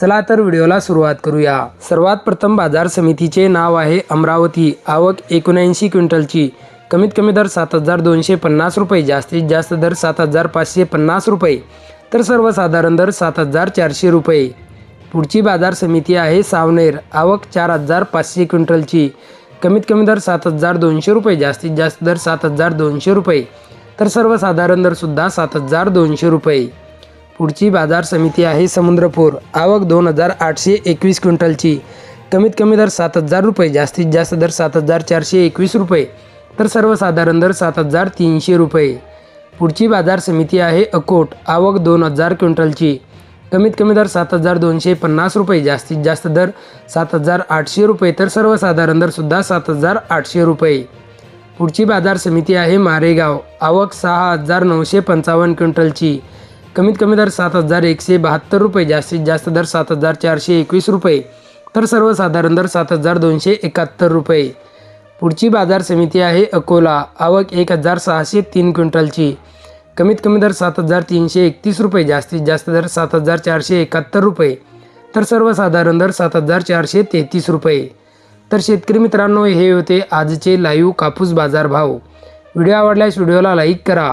चला तर व्हिडिओला सुरुवात करूया. सर्वात प्रथम बाजार समितीचे नाव आहे अमरावती. आवक एकोणऐंशी क्विंटलची. कमीत कमी दर सात हजार दोनशे पन्नास रुपये जास्तीत जास्त दर सात हजार पाचशे पन्नास रुपये तर सर्वसाधारण दर सात हजार चारशे रुपये. पुढची बाजार समिती आहे सावनेर. आवक चार हजार पाचशे क्विंटलची. कमीत कमी दर सात हजार दोनशे रुपये जास्तीत जास्त दर सात हजार दोनशे रुपये तर सर्वसाधारण दरसुद्धा सात हजार दोनशे रुपये. पुढची बाजार समिती आहे समुद्रपूर. आवक दोन हजार आठशे एकवीस क्विंटलची. कमीत कमी दर सात हजार रुपये जास्तीत जास्त दर सात हजार चारशे एकवीस रुपये तर सर्वसाधारण दर सात हजार तीनशे रुपये. पुढची बाजार समिती आहे अकोट. आवक दोन हजार क्विंटलची. कमीत कमी दर सात हजार दोनशे पन्नास रुपये जास्तीत जास्त दर सात हजार आठशे रुपये तर सर्वसाधारण दरसुद्धा सात हजार आठशे रुपये. पुढची बाजार समिती आहे मारेगाव. आवक सहा हजार नऊशे पंचावन्न क्विंटलची. कमीत कमी दर सात हजार एकशे बहात्तर रुपये जास्तीत जास्त दर सात हजार चारशे एकवीस रुपये तर सर्वसाधारण दर सात हजार दोनशे एकाहत्तर रुपये. पुढची बाजार समिती आहे अकोला आवक एक हजार सहाशे तीन क्विंटलची. कमीत कमी दर सात हजार तीनशे एकतीस रुपये जास्तीत जास्त दर सात हजार चारशे एकाहत्तर रुपये तर सर्वसाधारण दर सात हजार चारशे तेहतीस रुपये. तर शेतकरी मित्रांनो हे होते आजचे लाईव्ह कापूस बाजार भाव. व्हिडिओ आवडल्यास व्हिडिओला लाईक करा.